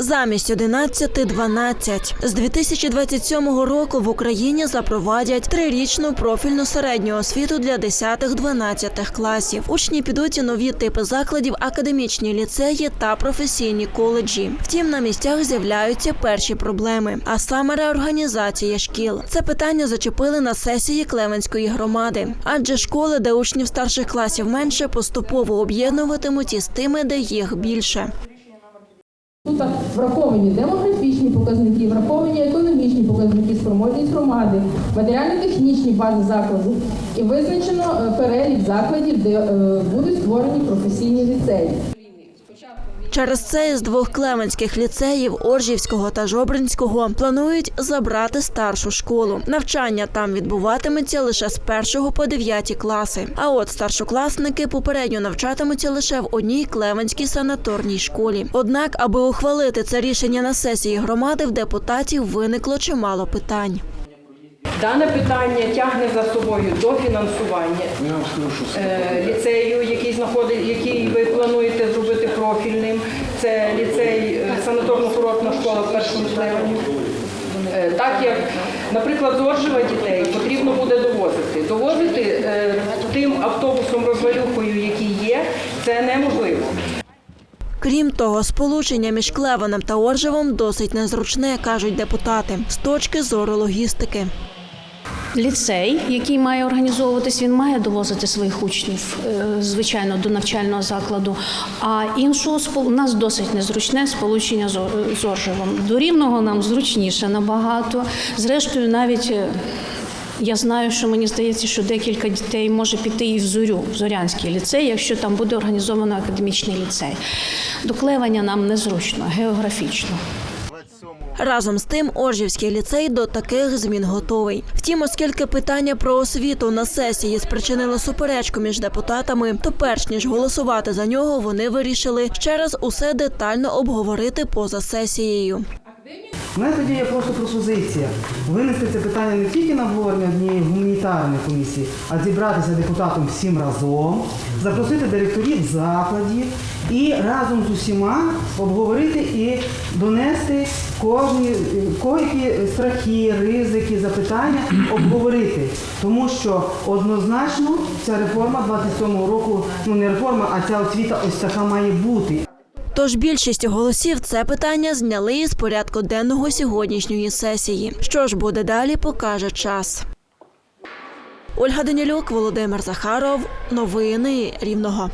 Замість 11 – 12. З 2027 року в Україні запровадять трирічну профільну середню освіту для 10-12 класів. Учні підуть у нові типи закладів, академічні ліцеї та професійні коледжі. Втім, на місцях з'являються перші проблеми, а саме реорганізація шкіл. Це питання зачепили на сесії Клевенської громади, адже школи, де учнів старших класів менше, поступово об'єднуватимуть із тими, де їх більше. Тут враховані демографічні показники, враховані економічні показники, спроможність громади, матеріально-технічні бази закладу і визначено е, перелік закладів, де е, будуть створені професійні ліцеї. Через це із двох клеменських ліцеїв Оржівського та Жобринського планують забрати старшу школу. Навчання там відбуватиметься лише з першого по дев'яті класи. А от старшокласники попередньо навчатимуться лише в одній клевенській санаторній школі. Однак, аби ухвалити це рішення на сесії громади, в депутатів виникло чимало питань. Дане питання тягне за собою до фінансування е, ліцею, який знаходить, який ви плануєте зробити профільним. Це ліцей е, санаторно-курортна школа в першому ліцеї. Е, Так як, наприклад, з Оржева дітей потрібно буде довозити. Довозити е, тим автобусом розвалюхою, який є, це неможливо. Крім того, сполучення між Клевенем та Оржевом досить незручне, кажуть депутати, з точки зору логістики. Ліцей, який має організовуватись, він має довозити своїх учнів, е, звичайно, до навчального закладу. А іншого у нас досить незручне сполучення з Оржевом. До рівного нам зручніше набагато. Зрештою, навіть. е, Я знаю, що мені здається, що декілька дітей може піти і в зорю, в Зорянський ліцей, якщо там буде організовано академічний ліцей. До Клевання нам незручно, географічно. Разом з тим, Оржівський ліцей до таких змін готовий. Втім, оскільки питання про освіту на сесії спричинило суперечку між депутатами, то перш ніж голосувати за нього, вони вирішили ще раз усе детально обговорити поза сесією. У мене тоді є просто пропозиція винести це питання не тільки на обговорення однієї гуманітарної комісії, а зібратися депутатам всім разом, запросити директорів закладів і разом з усіма обговорити і донести кожні які страхи, ризики, запитання, обговорити. Тому що однозначно ця реформа 27-го року, ну не реформа, а ця освіта ось така має бути. Тож більшість голосів це питання зняли із порядку денного сьогоднішньої сесії. Що ж буде далі, покаже час. Ольга Данілюк, Володимир Захаров. Новини Рівного.